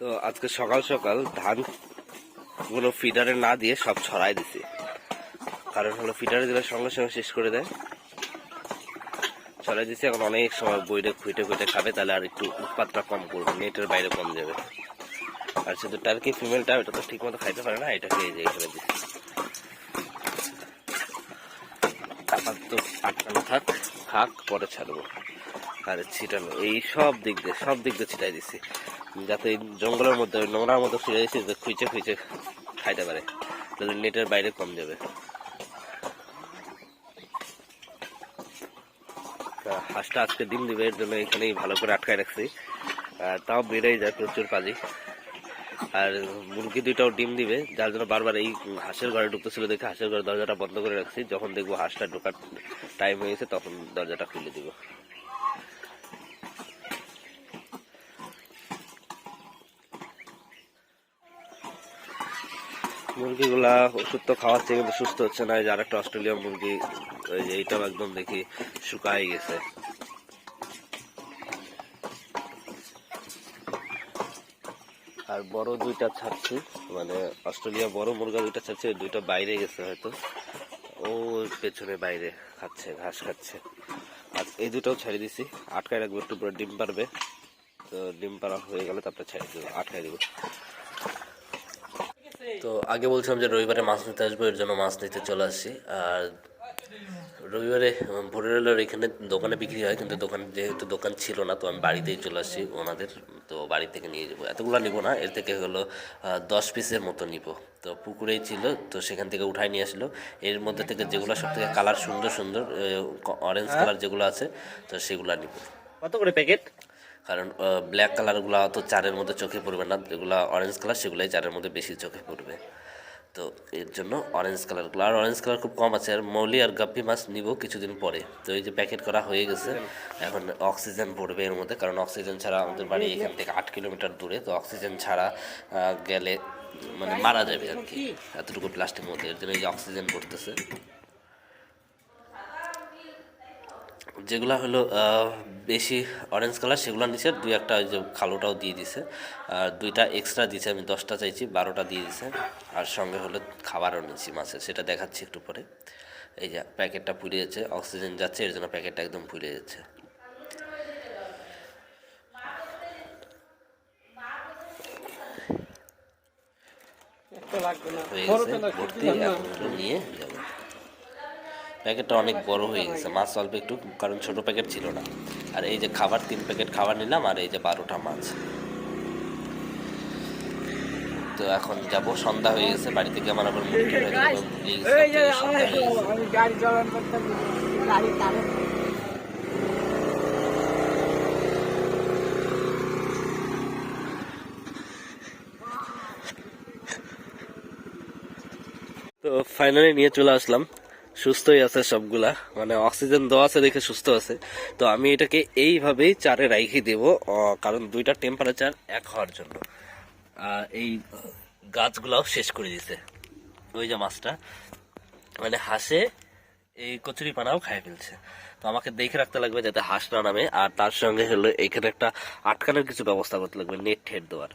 তো আজকে সকাল সকাল ধানগুলো ফিডারে না দিয়ে সব ছড়াই দিছি। কারণ হলো ফিডারে দিলে সঙ্গে সঙ্গে শেষ করে দেয়। ছড়াই দিছি, এখন অনেক সময় বইটা খুঁটে খুঁটে খাবে, তাহলে আর একটু উৎপাতটা কম করবে, নেটের বাইরে কম যাবে। আর শুধু টার্কি ফিমেলটা এটা তো ঠিক মতো খাইতে পারে না, এটাকে এই যে এখানে দিচ্ছি আপাতত আটকানো থাক থাক পরে ছাড়বো। আর ছিটানো, এই সব দিক দিয়ে, সব দিক দিয়ে ছিটাই দিছি। যাতে জঙ্গলের মধ্যে নোংরার মধ্যে দিছি যাতে খুঁচে খুঁচে খাইতে পারে। তাহলে নেটের বাইরে কম যাবে। হাঁসটা আজকে ডিম দিবে, এর জন্য এখানেই ভালো করে আটকায় রাখছি। আর তাও বেড়েই যায় প্রচুর পাজি। আর মুরগি দুইটাও ডিম দিবে, যার জন্য বারবার এই হাঁসের ঘরে ঢুকতেছিল দেখে হাঁসের ঘরের দরজাটা বন্ধ করে রাখছি। যখন দেখব হাঁসটা ঢোকার টাইম হয়ে গেছে, তখন দরজাটা খুলে দিব। মুরগিগুলা ওষুধ তো খাওয়াচ্ছে কিন্তু সুস্থ হচ্ছে না যার একটা আরেকটা অস্ট্রেলিয়া মুরগি এইটাও একদম দেখি শুকাই গেছে। আর বড় দুইটা ছাড়ছি মানে অস্ট্রেলিয়া বড় মুরগা দুইটা ছাড়ছে দুইটা বাইরে গেছে হয়তো। ও পেছনে বাইরে খাচ্ছে, ঘাস খাচ্ছে। আর এই দুটাও ছেড়ে দিছি, আটকায় রাখব একটু পরে, ডিম পারবে। তো ডিম পারা হয়ে গেলে তারপরে ছেড়ে দেবো, আটকায় দেবো। তো আগে বলছিলাম যে রবিবারে মাছ নিতে আসব এর জন্য মাছ নিতে চলে আসছি। আর রবিবারে ভোরের এলার এখানে দোকানে বিক্রি হয় কিন্তু দোকান যেহেতু দোকান ছিল না তো আমি বাড়িতেই চলে আসছি ওনাদের তো বাড়ি থেকে নিয়ে যাব। এতগুলো নিবো না এর থেকে হলো দশ পিসের মতো নিব। তো পুকুরেই ছিল তো সেখান থেকে উঠাই নিয়ে আসলো। এর মধ্যে থেকে যেগুলো সব থেকে কালার সুন্দর সুন্দর অরেঞ্জ কালার যেগুলো আছে তো সেগুলো নিব। কত করে প্যাকেট? কারণ ব্ল্যাক কালারগুলো অত চারের মধ্যে চোখে পড়বে না যেগুলো অরেঞ্জ কালার সেগুলোই চারের মধ্যে বেশি চোখে পড়বে। তো এর জন্য অরেঞ্জ কালারগুলো আর অরেঞ্জ কালার খুব কম আছে, আর মৌলি আর গাপ্পি মাছ নিব কিছুদিন পরে। তো এই যে প্যাকেট করা হয়ে গেছে, এখন অক্সিজেন পড়বে এর মধ্যে, কারণ অক্সিজেন ছাড়া আমাদের বাড়ি এখান থেকে আট কিলোমিটার দূরে, তো অক্সিজেন ছাড়া গেলে মানে মারা যাবে আর কি, এতটুকু প্লাস্টিকের মধ্যে, এর জন্য এই অক্সিজেন পড়তেছে। যেগুলো হলো বেশি অরেঞ্জ কালার সেগুলো নিচে দুই একটা ওই যে কালোটাও দিয়ে দিছে। আর দুইটা এক্সট্রা দিছে আমি দশটা চাইছি বারোটা দিয়ে দিছে। আর সঙ্গে হলো খাবারও নিচ্ছি মাছের সেটা দেখাচ্ছি একটু পরে। এই যে প্যাকেটটা পুড়ে যাচ্ছে অক্সিজেন যাচ্ছে এর জন্য প্যাকেটটা একদম পুড়ে যাচ্ছে। হয়ে গেছে ভর্তি এখন নিয়ে যাব। প্যাকেটটা অনেক বড় হয়ে গেছে। মাছ অল্প একটু কারণ ছোট প্যাকেট ছিল না। আর এই যে খাবার তিন প্যাকেট খাবার নিলাম আর এই যে বারোটা মাছ। তো এখন যাব। সন্ধ্যা হয়ে গেছে বাড়ি থেকে আমার আবার মুড়ি সন্ধ্যা হয়ে গেছে। তো ফাইনালি নিয়ে চলে আসলাম। সুস্থই আছে সবগুলা। মানে অক্সিজেন দেওয়া আছে দেখে সুস্থ আছে। তো আমি এটাকে এইভাবেই চারে রাইখে দেব কারণ দুইটা টেম্পারেচার এক হওয়ার জন্য। আর এই গাছগুলাও শেষ করে দিছে। ওই যে মাছটা। মানে হাঁসে এই কচুরি পানাও খাই ফেলছে। তো আমাকে দেখে রাখতে লাগবে যাতে হাঁস না নামে। আর তার সঙ্গে হলো এখানে একটা আটকানোর কিছু ব্যবস্থা করতে লাগবে, নেট ঠেট দেওয়ার।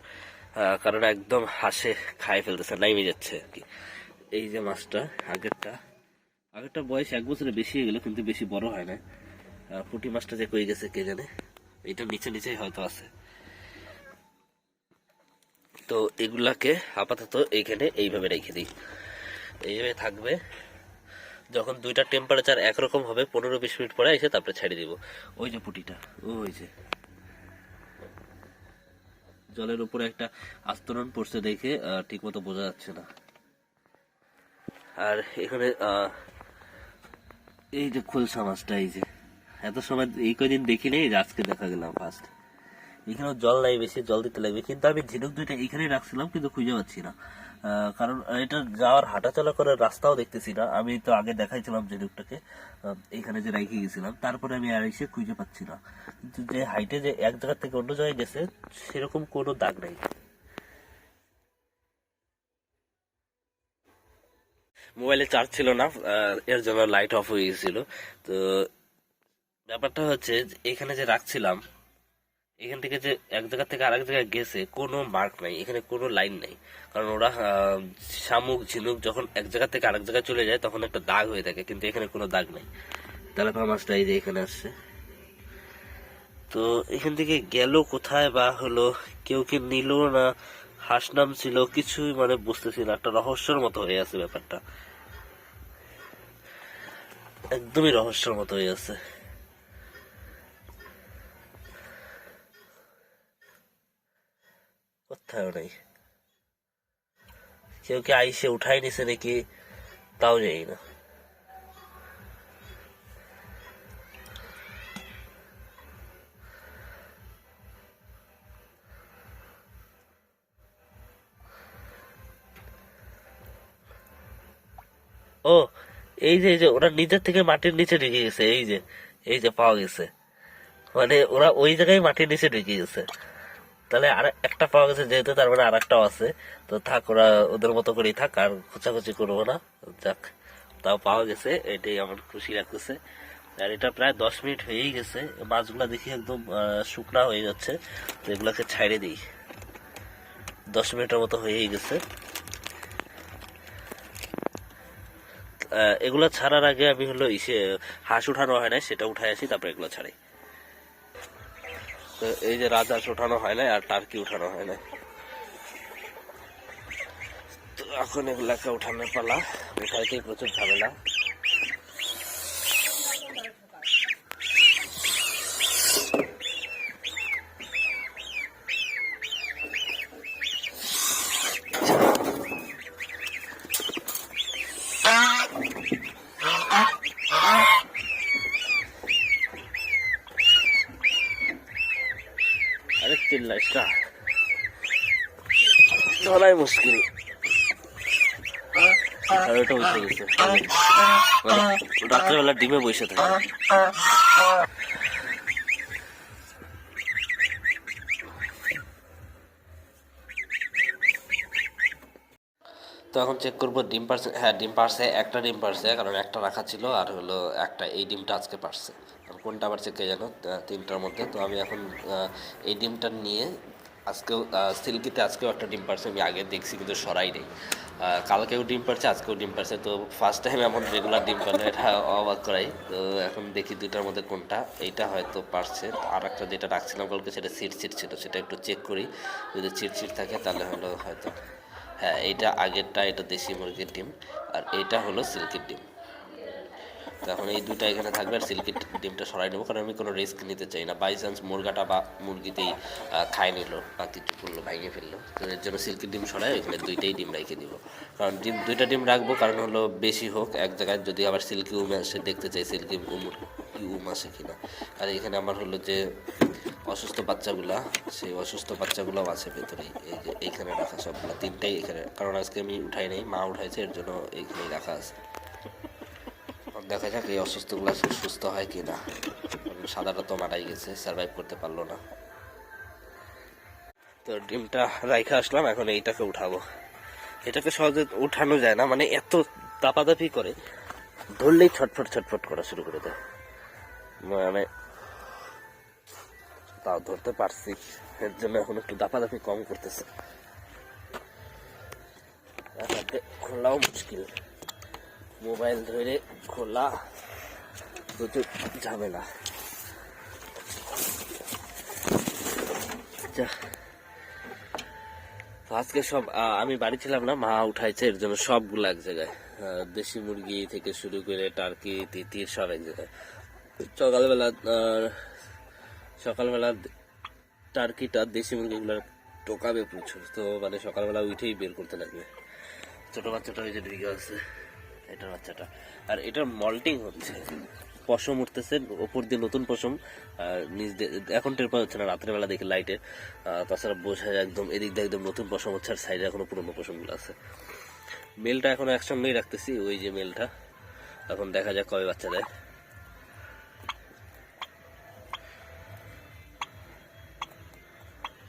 কারণ একদম হাঁসে খাই ফেলতেছে, নাইমে যাচ্ছে আর কি। এই যে মাছটা, আগেরটা। আগেরটা বয়স এক বছরে বেশি হয়ে গেল, কিন্তু বেশি বড় হয় না পুঁটি মাছটা যে কই গেছে কে জানে? এটা নিচে নিচেই হয়তো আছে। তো এগুলাকে আপাতত এইখানে এইভাবে রেখে দিই। এইভাবে থাকবে। যখন দুইটা টেম্পারেচার একরকম হবে, পনেরো বিশ মিনিট পরে এসে তারপরে ছেড়ে দিব। ওই যে পুটিটা, ওই যে। জলের উপরে একটা আস্তরণ পড়ছে দেখে ঠিক মতো বোঝা যাচ্ছে না। আর এখানে এই যে খোলসা মাছটা, এই যে। এত সময় এই কয়দিন দেখি নেই আজকে দেখা গেলাম ফার্স্ট এখানেও জল নাই বেশি, জল দিতে লাগবে। কিন্তু আমি ঝিনুক দুইটা এখানেই রাখছিলাম, কিন্তু খুঁজে পাচ্ছি না। কারণ এটা যাওয়ার হাঁটাচলা করার রাস্তাও দেখতেছি না। আমি তো আগে দেখাইছিলাম ঝিনুকটাকে এখানে যে রেখে গেছিলাম। তারপরে আমি আর এসে খুঁজে পাচ্ছি না। কিন্তু যে হাইটে যে এক জায়গা থেকে অন্য জায়গায় গেছে, সেরকম কোনো দাগ নাই। মোবাইলে চার্জ ছিল না এর জন্য লাইট অফ হয়ে গেছিল। তো ব্যাপারটা হচ্ছে এখানে যে রাখছিলাম, এখান থেকে যে এক জায়গা থেকে আরেক জায়গায় গেছে, কোনো মার্ক নাই, এখানে কোনো লাইন নাই। কারণ ওরা শামুক, ঝিনুক যখন এক জায়গা থেকে আরেক জায়গায় চলে যায়, তখন একটা দাগ হয়ে থাকে, কিন্তু এখানে কোনো দাগ নাই। তেলাপা মাছটা এই যে এখানে আসছে। তো এখান থেকে গেল কোথায় বা হলো, কেউ কি নিল না? হাঁস নাম ছিল, কিছুই মানে বুঝতেছি না, একটা রহস্যের মতো হয়ে আছে ব্যাপারটা। একদমই রহস্যের মতো হয়ে আছে। কোথাও নেই। কেউ কি আইসে উঠাই নিছে নাকি, তাও যাই না। ও, এই যে এই যে, ওরা নিজের থেকে মাটির নিচে ঢুকে গেছে, এই যে এই যে পাওয়া গেছে। মানে ওরা ওই জায়গায় মাটির নিচে ঢুকে গেছে। তাহলে আর একটা পাওয়া গেছে, যেহেতু তার মানে আর একটাও আছে, তো থাক, ওরা ওদের মতো করেই থাক, আর খোঁচাখুচি করব না। যাক, তাও পাওয়া গেছে, এটাই আমার খুশি লাগতেছে। আর এটা প্রায় দশ মিনিট হয়েই গেছে, মাছগুলা দেখি একদম শুকনা হয়ে যাচ্ছে, তো এগুলাকে ছাইড়ে দিই। দশ মিনিটের মতো হয়েই গেছে। এগুলো ছাড়ার আগে আমি হলো ইসে, হাঁস উঠানো হয় নাই, সেটা উঠাই আসি, তারপরে এগুলো ছাড়াই। তো এই যে রাজহাঁস উঠানো হয় নাই আর টার্কি উঠানো হয় নাই। তো এখন এগুলাকে উঠানোর পালা, উঠাইতেই প্রচুর ঝামেলা। আরে চিল্লাইসটা ধরাই মুশকিল। রাত্রেবেলা ডিমে বসে থাকে। তো এখন চেক করব ডিম পারছে হ্যাঁ ডিম পারছে, একটা ডিম পারছে, কারণ একটা রাখা ছিল, আর হলো একটা, এই ডিমটা আজকে পারছে। কোনটা পারছে কে জানো তিনটার মধ্যে। তো আমি এখন এই ডিমটা নিয়ে আজকেও সিল্কিতে আজকেও একটা ডিম পারছে, আমি আগে দেখছি কিন্তু সরাই নেই। কালকেও ডিম পারছে, আজকেও ডিম পারছে। তো ফার্স্ট টাইম এমন রেগুলার ডিম পারলে এটা অবাক করাই। তো এখন দেখি দুইটার মধ্যে কোনটা, এইটা হয়তো পারছে। আর একটা যেটা রাখছিলাম কালকে, সেটা সিট সিট ছিল, সেটা একটু চেক করি। যদি চিট চিট থাকে, তাহলে হলো হয়তো। হ্যাঁ এইটা আগেরটা, এটা দেশি মুরগির ডিম। আর এইটা হলো সিল্কির ডিম। এখন এই দুইটা এখানে থাকবে আর সিল্কির ডিমটা সরাই নেব। কারণ আমি কোনো রিস্ক নিতে চাই না। বাই চান্স মুরগাটা বা মুরগিতেই খায় নিল বা কিছু করল, ভেঙে ফেলল। তো এর জন্য সিল্কির ডিম সরাই এখানে দুইটাই ডিম রেখে দিব। কারণ ডিম, দুইটা ডিম রাখব, কারণ হলো বেশি হোক, এক জায়গায় যদি আবার সিল্কি উমে আসে, দেখতে চাই সিল্কি উম কি উম আসে কিনা। আর এখানে আমার হলো যে অসুস্থ বাচ্চাগুলা, সেই অসুস্থ বাচ্চাগুলোও আছে ভেতরেই। এই যে এইখানে রাখা সবগুলো, তিনটাই এখানে। কারণ আজকে আমি উঠাই নাই, মা উঠাইছে, এর জন্য এইখানেই রাখা আছে। দেখা যাক এই অসুস্থগুলো সুস্থ হয় কি না সাদাটা তো মারাই গেছে সার্ভাইভ করতে পারল না। তো ডিমটা রাইখা আসলাম, এখন এইটাকে উঠাবো। এটাকে সহজে উঠানো যায় না মানে এত দাপাদাপি করে, ধরলেই ছটফট ছটফট করা শুরু করে দেয়। মানে তাও ধরতে পারছি, এর জন্য এখন একটু দাপাদাপি কম করতেছে। খোলাও মুশকিল। মোবাইল ধরে খোলা প্রচুর ঝামেলা। আজকে সব আমি বাড়ি ছিলাম না, মা উঠাইছে, এর জন্য সবগুলো এক জায়গায়। দেশি মুরগি থেকে শুরু করে টার্কি তিতির সব এক জায়গায়। সকালবেলা সকালবেলা টার্কিটা, দেশি মুরগিগুলো টোকাবে প্রচুর। তো মানে সকালবেলা উঠেই বের করতে লাগবে। ছোট বাচ্চাটা ওই যে ঢুকে আছে এটার বাচ্চাটা। আর এটার মল্টিং হচ্ছে। পশম উঠতেছে, ওপর দিয়ে নতুন পশম নিচ এখন টের পাওয়া যাচ্ছে না রাত্রের বেলা দেখে লাইটে তাছাড়া বোঝা যায় একদম এদিক দিয়ে একদম নতুন পশম হচ্ছে, আর সাইডে এখনও পুরনো পশমগুলো আছে। মেলটা এখন একসঙ্গেই রাখতেছি, ওই যে মেলটা। এখন দেখা যাক কবে বাচ্চা দেয়।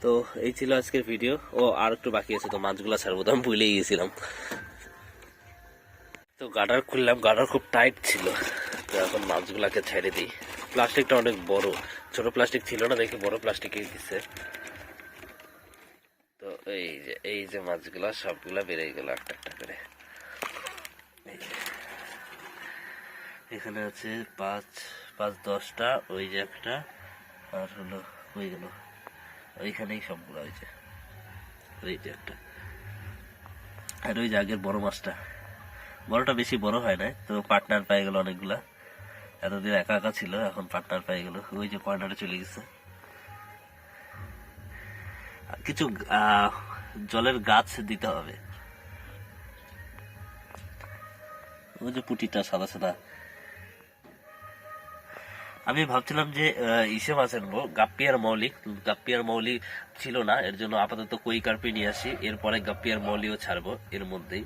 তো এই ছিল আজকের ভিডিও ও আর একটু বাকি আছে, তো মাছগুলো ছাড়বো, তো আমি ভুলেই গেছিলাম। তো গাডার খুললাম গাডার খুব টাইট ছিল। তো এখন মাছগুলাকে ছেড়ে দিই। প্লাস্টিকটা অনেক বড়। ছোট প্লাস্টিক ছিল না, দেখে বড় প্লাস্টিক দিচ্ছে তো এই যে এই যে মাছগুলা, সবগুলা বেড়ে গেল একটা একটা করে। এখানে আছে পাঁচ পাঁচ দশটা, ওই যে একটা, আর হলো হয়ে গেল। ওইখানেই সবগুলো হয়েছে। ওই যে একটা। আর ওই যে আগের বড় মাছটা। বড়টা বেশি বড় হয় না তো পার্টনার পেয়ে গেল অনেকগুলা। এতদিন একা একা ছিল, এখন পার্টনার পেয়ে গেল। ওই যে কর্নারে চলে গেছে। কিছু জলের গাছ দিতে হবে। ওই যে পুটিটা সাদা সাদা। আমি ভাবছিলাম যে ইসে মাছ আনব গাপ্পিয়ার মৌলিক। গাপ্পিয়ার মৌলি ছিল না, এর জন্য আপাতত কই কার্পি নিয়ে আসি, এরপরে গাপ্পিয়ার মৌলিও ছাড়বো, এর মধ্যেই।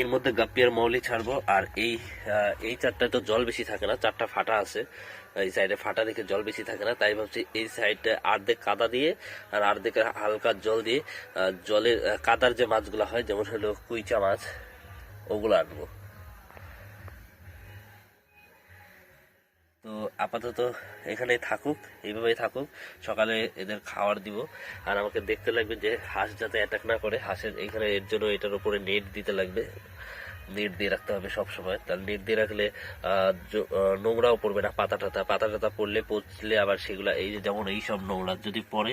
এর মধ্যে গাপ্পিয়ার মৌলি ছাড়বো, আর এই এই চারটায় তো জল বেশি থাকে না, চারটা ফাটা আছে এই সাইডে ফাটা দেখে জল বেশি থাকে না, তাই ভাবছি এই সাইডে আর্ধেক কাদা দিয়ে আর আর্ধেকের হালকা জল দিয়ে জলের কাদার যে মাছগুলো হয়, যেমন হলো কুইচা মাছ, ওগুলো আনব। তো আপাতত এখানে থাকুক, এইভাবেই থাকুক। সকালে এদের খাবার দিব। আর আমাকে দেখতে লাগবে যে হাঁস যাতে অ্যাটাক না করে, হাঁসের এখানে এর জন্য এটার উপরে নেট দিতে লাগবে। নেট দিয়ে রাখতে হবে সবসময়। তার নেট দিয়ে রাখলে নোংরাও পড়বে না, পাতা টাতা। পাতা টাতা পড়লে পচলে আবার সেগুলো, এই যে যেমন এই সব নোংরা, যদি পড়ে,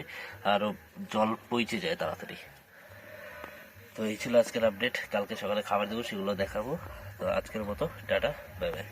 আরও জল পৌঁছে যায় তাড়াতাড়ি। তো এই ছিল আজকের আপডেট কালকে সকালে খাবার দেবো, সেগুলো দেখাবো। তো আজকের মতো, টাটা বাই বাই